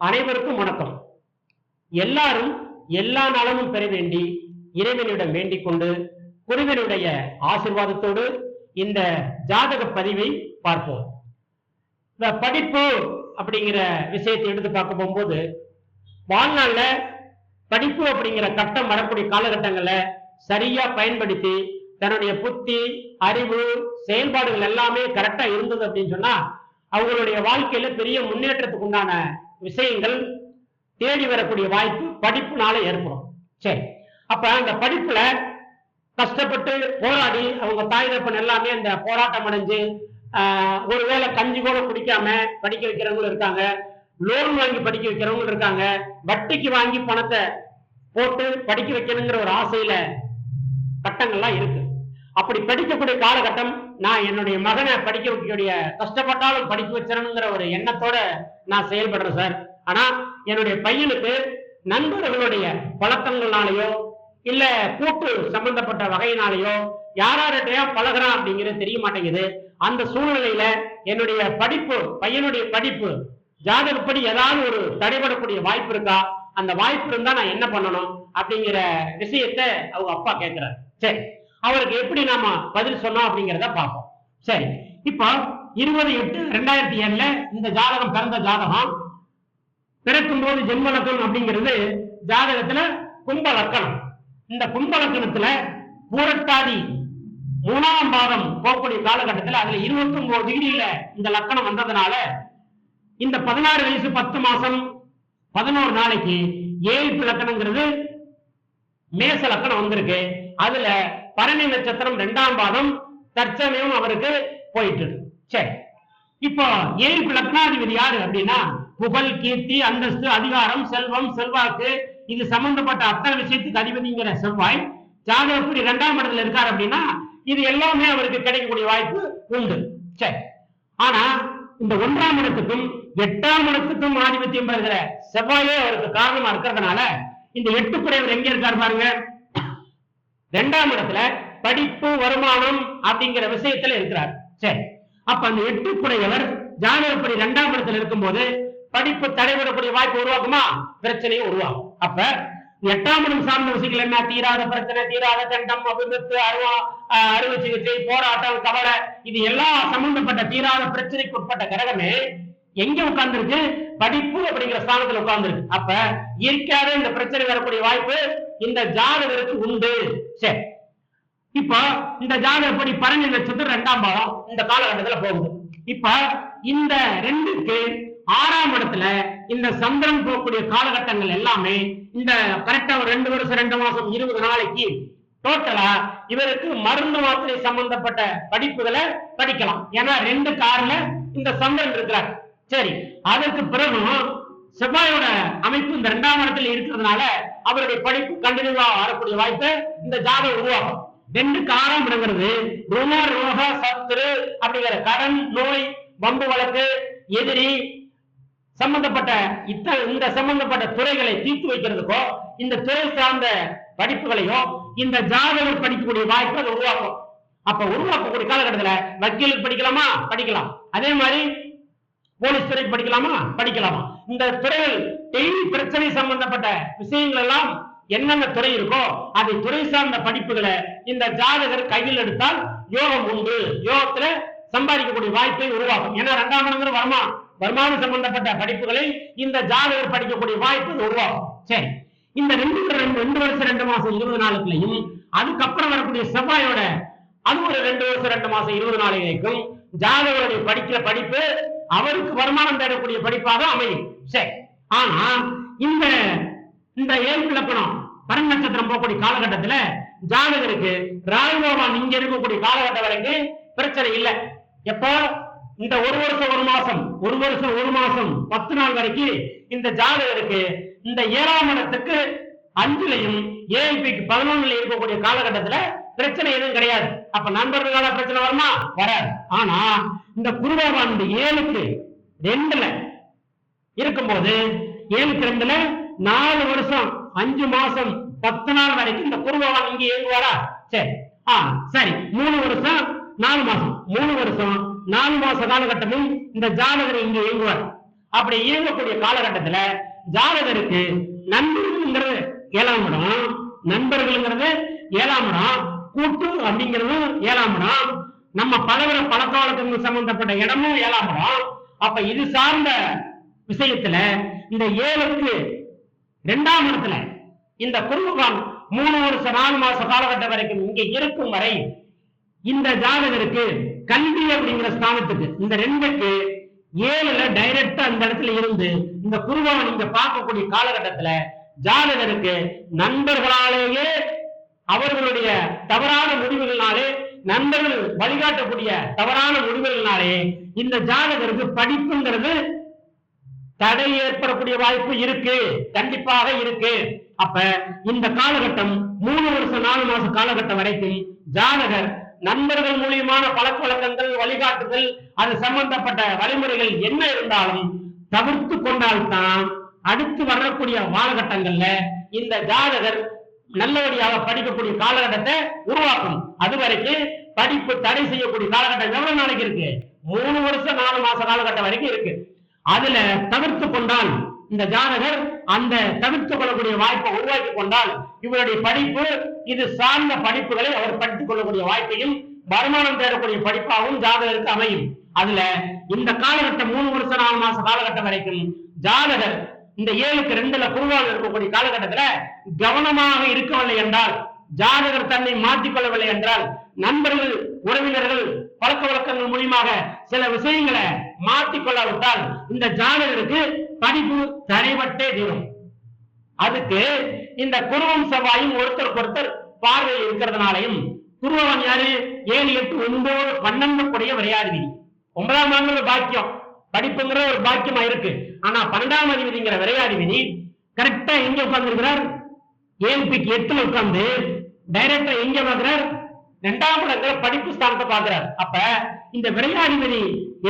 அனைவருக்கும் வணக்கம். எல்லாரும் எல்லா நலமும் பெற வேண்டி இறைவனிடம் வேண்டிக் கொண்டு குருவனுடைய ஆசிர்வாதத்தோடு இந்த ஜாதக பதிவை பார்ப்போம். இந்த படிப்பு அப்படிங்கிற விஷயத்தை எடுத்து பார்க்க போகும்போது வாழ்நாள்ல படிப்பு அப்படிங்கிற கட்டம் வரக்கூடிய காலகட்டங்களை சரியா பயன்படுத்தி தன்னுடைய புத்தி அறிவு செயல்பாடுகள் எல்லாமே கரெக்டா இருந்தது அப்படின்னு சொன்னா அவங்களுடைய வாழ்க்கையில பெரிய முன்னேற்றத்துக்கு உண்டான விஷயங்கள் தேடி வரக்கூடிய வாய்ப்பு படிப்புனால ஏற்படும். சரி. அப்ப அந்த படிப்புல கஷ்டப்பட்டு போராடி அவங்க தாய் தகப்பன் எல்லாமே அந்த போராட்டம் அடைஞ்சு ஒருவேளை கஞ்சி கூட குடிக்காம படிக்க வைக்கிறவங்களும் இருக்காங்க லோன் வாங்கி படிக்க வைக்கிறவங்களும் இருக்காங்க வட்டிக்கு வாங்கி பணத்தை போட்டு படிக்க வைக்கணுங்கிற ஒரு ஆசையில கட்டங்கள்லாம் இருக்கு. அப்படி படிக்கக்கூடிய காலகட்டம் நான் என்னுடைய மகனை படிக்க வைக்கக்கூடிய கஷ்டப்பட்டாலும் படிக்க வச்சிடணுங்கிற ஒரு எண்ணத்தோட நான் செயல்படுறேன் சார். ஆனா என்னுடைய பையனுக்கு நண்பர்களுடைய பழக்கங்களாலேயோ இல்ல கூட்டு சம்பந்தப்பட்ட வகையினாலேயோ யாரார்கிட்டயா பழகுறான் அப்படிங்கிறது தெரிய மாட்டேங்குது. அந்த சூழ்நிலையில என்னுடைய படிப்பு பையனுடைய படிப்பு ஜாதகப்படி ஏதாவது ஒரு தடைபடக்கூடிய வாய்ப்பு இருக்கா? அந்த வாய்ப்பு இருந்தா நான் என்ன பண்ணணும் அப்படிங்கிற விஷயத்த அவங்க அப்பா கேட்கிறார். சரி. அவருக்கு எப்படி நாம பதில் சொன்னோம் அப்படிங்கிறத பார்ப்போம். சரி இப்போ இருபது எட்டு ரெண்டாயிரத்தி ஏழுல இந்த ஜாதகம் பிறந்த ஜாதகம் பிறக்கும் போது ஜென்ம லக்கணம் அப்படிங்கிறது ஜாதகத்துல கும்ப லக்கணம் இந்த கும்ப லக்கணத்துல பூரட்டாதி மூணாம் பாதம் போகக்கூடிய காலகட்டத்துல அதுல இருபத்தி ஒன்பது டிகிரியில இந்த லக்கணம் வந்ததுனால இந்த பதினாறு வயசு பத்து மாசம் பதினோரு நாளைக்கு ஏழு லக்கணங்கிறது மேச லக்கணம் வந்திருக்கு. அதுல பரணி நட்சத்திரம் ரெண்டாம் பாதம் தற்சமயம் அவருக்கு போயிட்டு சரி. இப்போ ஏழு லக்னாதிபதி யாரு அப்படின்னா புகழ் கீர்த்தி அந்தஸ்து அதிகாரம் செல்வம் செல்வாக்கு இது சம்பந்தப்பட்ட அத்தனை விஷயத்துக்கு அதிபதிங்கிற செவ்வாய் ஜாதகப்படி இரண்டாம் இடத்துல இருக்காரு அப்படின்னா இது எல்லாமே அவருக்கு கிடைக்கக்கூடிய வாய்ப்பு உண்டு. சரி. ஆனா இந்த ஒன்றாம் இடத்துக்கும் எட்டாம் இடத்துக்கும் ஆதிபத்தியம் பெறுகிற செவ்வாயே அவருக்கு காரணமா இருக்கிறதுனால இந்த எட்டு குறைவர் எங்க இருக்காரு பாருங்க? ரெண்டாம் இடத்துல படிப்பு வருமானம் அப்படிங்கிற விஷயத்துல இருக்கிறார். சரி. அப்ப அந்த எட்டுக்குடையவர் குடையவர் இரண்டாம் ரெண்டாம் இடத்துல இருக்கும்போது படிப்பு தடைபடக்கூடிய வாய்ப்பு உருவாக்குமா பிரச்சனையும் உருவாகும். அப்ப எட்டாம் இடம் சார்ந்த விஷயங்கள் என்ன? தீராத பிரச்சனை தீராத தண்டம் அபிவிருத்து அருவா அஹ், அறுவை சிகிச்சை போராட்டம் கவலை இது எல்லா சம்பந்தப்பட்ட தீராத பிரச்சனைக்கு உட்பட்ட கிரகமே எங்க உட்கார்ந்துருக்கு? படிப்பு அப்படிங்கிற ஸ்தானத்துல உட்கார்ந்துருக்கு. அப்ப இயற்கையாவே இந்த பிரச்சனை வரக்கூடிய வாய்ப்பு இந்த ஜாதகருக்கு உண்டு. சரி இப்ப இந்த ஜாதகப்படி பரணி நட்சத்திரம் ரெண்டாம் பாவம் இந்த காலகட்டத்துல போகுது. இப்ப இந்த ரெண்டுக்கு ஆறாம் இடத்துல இந்த சந்திரன் போகக்கூடிய காலகட்டங்கள் எல்லாமே இந்த கரெக்டா ஒரு ரெண்டு வருஷம் ரெண்டு மாசம் இருபது நாளைக்கு டோட்டலா இவருக்கு மருந்து மாத்திரை சம்பந்தப்பட்ட படிப்புகளை படிக்கலாம். ஏன்னா ரெண்டு கார்ல இந்த சந்திரன் இருக்கிறார். சரி அதற்கு பிறகு செவ்வாயோட அமைப்பு இந்த இரண்டாம் இடத்துல இருக்கிறதுனால அவருடைய படிப்பு கண்டினியூவா வரக்கூடிய வாய்ப்பை இந்த ஜாதகம் உருவாகும். ரெண்டு காரணம் அப்படிங்கிறது ருண ரோக சத்துரு அப்படிங்கிற கடன் நோய் வம்பு வழக்கு எதிரி சம்பந்தப்பட்ட இத்த இந்த சம்பந்தப்பட்ட துறைகளை தீர்த்து வைக்கிறதுக்கோ இந்த துறை சார்ந்த படிப்புகளையோ இந்த ஜாதகர் படிக்கக்கூடிய வாய்ப்பு அதை உருவாக்கும். அப்ப உருவாக்கக்கூடிய காலகட்டத்துல வக்கீலுக்கு படிக்கலாமா? படிக்கலாம். அதே மாதிரி போலீஸ் துறை படிக்கலாமா? படிக்கலாமா? இந்த துறையில் டெய்லி பிரச்சனை சம்பந்தப்பட்ட விஷயங்கள் எல்லாம் என்னென்ன துறை இருக்கோ அதை துறை சார்ந்த படிப்புகளை இந்த ஜாதகர் கையில் எடுத்தால் யோகம் உண்டு. யோகத்துல சம்பாதிக்கக்கூடிய வாய்ப்பை உருவாக்கும். ஏன்னா ரெண்டாம் இடங்கிற வருமானம் வருமானம் சம்பந்தப்பட்ட படிப்புகளை இந்த ஜாதகர் படிக்கக்கூடிய வாய்ப்பு உருவாகும் சரி. இந்த ரெண்டு ரெண்டு ரெண்டு வருஷம் ரெண்டு மாசம் இருபது நாளுக்குள்ளயும் அதுக்கப்புறம் வரக்கூடிய செவ்வாயோட அது ஒரு ரெண்டு வருஷம் ரெண்டு மாசம் இருபது நாளைக்கும் ஜாதகருடைய படிக்கிற படிப்பு அவருக்கு வருமானம் தேடக்கூடிய படிப்பாக அமையும். சரி. ஆனா இந்த இந்த ஏழு இலக்கணம் பரண் நட்சத்திரம் போகக்கூடிய காலகட்டத்துல ஜாதகருக்கு ராஜகோபான் இங்க இருக்கக்கூடிய காலகட்டம் வரைக்கும் பிரச்சனை இல்லை. எப்போ? இந்த ஒரு வருஷம் ஒரு மாசம். ஒரு வருஷம் ஒரு மாசம். பத்து நாள் வரைக்கும் இந்த ஜாதகருக்கு இந்த ஏழாம் இடத்துக்கு அஞ்சுலையும் ஏஎல்பிக்கு பதினொன்னுல இருக்கக்கூடிய காலகட்டத்துல பிரச்சனை எதுவும் கிடையாது. அப்ப நண்பர்களால பிரச்சனை வருமா? வராது. ஆனா இந்த குருபகவான் ஏழுக்கு ரெண்டுல இருக்கும்போது ஏழுக்கு ரெண்டுல நாலு வருஷம் அஞ்சு மாசம் பத்து நாள் வரைக்கும் இந்த குருபகவான் இங்க இயங்குவாரா? சரி. ஆ சரி. மூணு வருஷம் நாலு மாசம். மூணு வருஷம் நாலு மாச காலகட்டமும் இந்த ஜாதகர் இங்க இயங்குவார். அப்படி இயங்கக்கூடிய காலகட்டத்துல ஜாதகருக்கு நண்பர்கள்ங்கிறது ஏழாம் இடம். நண்பர்கள்ங்கிறது ஏழாம் இடம். கூட்டு அப்படிங்கிறது ஏழாம் இடம். நம்ம பழகிற பழக்க வழக்கங்கள் சம்பந்தப்பட்ட இடமும் ஏழாம் இடம். அப்ப இது சார்ந்த விஷயத்துல இந்த ஏழுக்கு இரண்டாம் இடத்துல இந்த குருபகான் மூணு வருஷம் நாலு மாச காலகட்டம் வரைக்கும் இங்க இருக்கும் வரை இந்த ஜாதகருக்கு கல்வி அப்படிங்கிற ஸ்தானத்துக்கு இந்த ரெண்டுக்கு ஏழுல டைரக்டா அந்த இடத்துல இருந்து இந்த குருபவன் இங்க பார்க்கக்கூடிய காலகட்டத்துல ஜாதகருக்கு நண்பர்களாலேயே அவர்களுடைய தவறான முடிவுகளினாலே நண்பர்கள் வழிகாட்டக்கூடிய தவறான முடிவுகளினாலே இந்த ஜாதகருக்கு படிப்புங்கிறது தடை ஏற்படக்கூடிய வாய்ப்பு இருக்கு கண்டிப்பாக இருக்கு. அப்ப இந்த காலகட்டம் மூணு வருஷம் நாலு மாச காலகட்டம் வரைக்கும் ஜாதகர் நண்பர்கள் மூலியமான பழக்க வழக்கங்கள் வழிகாட்டுதல் அது சம்பந்தப்பட்ட வழிமுறைகள் என்ன இருந்தாலும் தவிர்த்து கொண்டால்தான் அடுத்து வரக்கூடிய காலகட்டங்கள்ல இந்த ஜாதகர் நல்லபடியாக படிக்கக்கூடிய காலகட்டத்தை உருவாக்கும். அது வரைக்கும் படிப்பு தடை செய்யக்கூடிய காலகட்டம் எவ்வளவு நாளைக்கு இருக்கு? மூணு வருஷம் நாலு மாச காலகட்டம் வரைக்கும் இருக்கு. அதுல தவிர்த்து கொண்டால் இந்த ஜாதகர் அந்த தவிர்த்து கொள்ளக்கூடிய வாய்ப்பை உருவாக்கி கொண்டால் இவருடைய படிப்பு இது சார்ந்த படிப்புகளை அவர் படித்துக் கொள்ளக்கூடிய வாய்ப்பையும் வருமானம் தேடக்கூடிய படிப்பாகவும் ஜாதகருக்கு அமையும். அதுல இந்த காலகட்டம் மூணு வருஷம் நாலு மாச காலகட்டம் வரைக்கும் ஜாதகர் இந்த ஏழுக்கு ரெண்டுல குருவாக இருக்கக்கூடிய காலகட்டத்துல கவனமாக இருக்கவில்லை என்றால் ஜாதகர் தன்னை மாற்றிக்கொள்ளவில்லை என்றால் நண்பர்கள் உறவினர்கள் பழக்க வழக்கங்கள் மூலியமாக சில விஷயங்களை மாற்றிக்கொள்ளாவிட்டால் இந்த ஜாதகருக்கு படிப்பு தடைபட்டே தீரும். அதுக்கு இந்த குருவம் செவ்வாயும் ஒருத்தருக்கு ஒருத்தர் பார்வையில் இருக்கிறதுனாலையும் குருவன் யாரு? ஏழு எட்டு ஒன்பது பன்னெண்டு கூடிய விளையாடி ஒன்பதாம் ஆண்டு பாக்கியம். படிப்புங்கிற ஒரு பாக்கியமா இருக்கு. ஆனா பன்னெண்டாம் அதிபதிங்கிற விளையாடி கரெக்டா எங்க உட்கார்ந்துருக்கிறார்? ஏழ்பிக்கு எட்டுல உட்கார்ந்து டைரக்டா எங்க பாக்குறார் ரெண்டாம் இடங்கிற படிப்பு ஸ்தானத்தை பாக்குறார் அப்ப இந்த விரையாதிபதி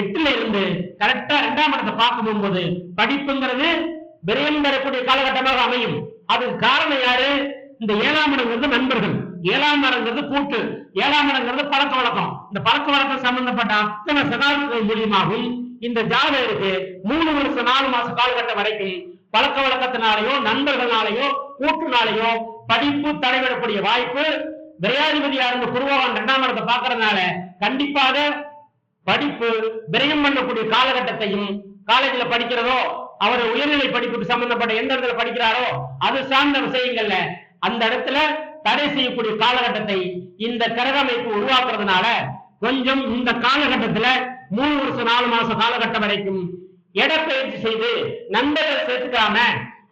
எட்டுல இருந்து கரெக்டா இரண்டாம் இடத்தை பார்க்க போகும்போது படிப்புங்கிறது விரையம் பெறக்கூடிய காலகட்டமாக அமையும். அதுக்கு காரணம் யாரு? இந்த ஏழாம் இடங்கிறது நண்பர்கள். ஏழாம் இடங்கிறது கூட்டு. ஏழாம் இடங்கிறது பழக்க வழக்கம். இந்த பழக்க வழக்கம் சம்பந்தப்பட்ட அத்தனை சகாக்கள் மூலியமாகவும் இந்த ஜாதகருக்கு மூணு வருஷம் நாலு மாச காலகட்டம் வரைக்கும் பழக்க வழக்கத்தினாலேயோ நண்பர்களாலேயோ கூட்டுனாலேயோ படிப்பு தலைவிடக்கூடிய வாய்ப்பு விரையாதிபதியா இருந்த குருவான் இரண்டாம் இடத்தை பாக்குறதுனால கண்டிப்பாக படிப்பு விரயம் பண்ணக்கூடிய காலகட்டத்தையும் காலேஜ்ல படிக்கிறதோ அவர் உயர்நிலை படிப்புக்கு சம்பந்தப்பட்ட எந்த இடத்துல படிக்கிறாரோ அது சார்ந்த விஷயங்கள்ல அந்த இடத்துல தடை செய்யக்கூடிய காலகட்டத்தை இந்த கரகமைப்பு உருவாக்குறதுனால கொஞ்சம் இந்த காலகட்டத்துல மூணு வருஷம் நாலு மாச காலகட்டம் வரைக்கும் இடப்பெயர்ச்சி செய்து நண்பர்கள் சேர்த்துக்காம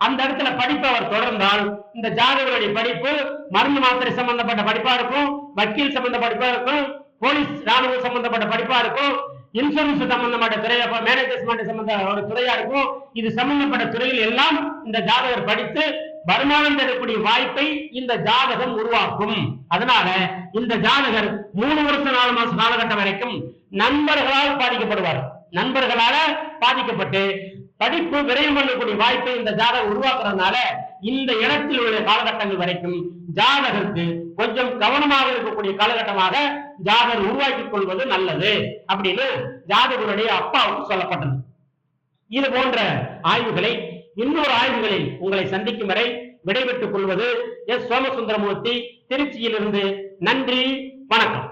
அந்த இடத்துல படிப்பு அவர் தொடர்ந்தால் இந்த ஜாதகருடைய படிப்பு மருந்து மாத்திரை சம்பந்தப்பட்ட படிப்பா இருக்கும் வக்கீல் சம்பந்த படிப்பா இருக்கும் போலீஸ் ராணுவம் சம்பந்தப்பட்ட படிப்பா இருக்கும் இன்சூரன்ஸ் சம்பந்தப்பட்ட துறையா மேனேஜ்மெண்ட் சம்பந்த ஒரு துறையா இருக்கும். இது சம்பந்தப்பட்ட துறையில் எல்லாம் இந்த ஜாதகர் படித்து வருமானம் தரக்கூடிய வாய்ப்பை இந்த ஜாதகம் உருவாக்கும். அதனால இந்த ஜாதகர் மூணு வருஷம் நாலு மாசம் காலகட்டம் வரைக்கும் நண்பர்களால் பாதிக்கப்படுவார். நண்பர்களால பாதிக்கப்பட்டு படிப்பு விரயம் பண்ணக்கூடிய வாய்ப்பை இந்த ஜாதகம் உருவாக்குறதுனால இந்த இடத்தில் உள்ள காலகட்டங்கள் வரைக்கும் ஜாதகருக்கு கொஞ்சம் கவனமாக இருக்கக்கூடிய காலகட்டமாக ஜாதகர் உருவாக்கிக் கொள்வது நல்லது அப்படின்னு ஜாதகருடைய அப்பாவுக்கு சொல்லப்பட்டது. இது போன்ற ஆய்வுகளை இன்னொரு ஆய்வுகளில் உங்களை சந்திக்கும் வரை விடைபெற்றுக் கொள்வது எஸ் சோமசுந்தரமூர்த்தி திருச்சியிலிருந்து நன்றி வணக்கம்.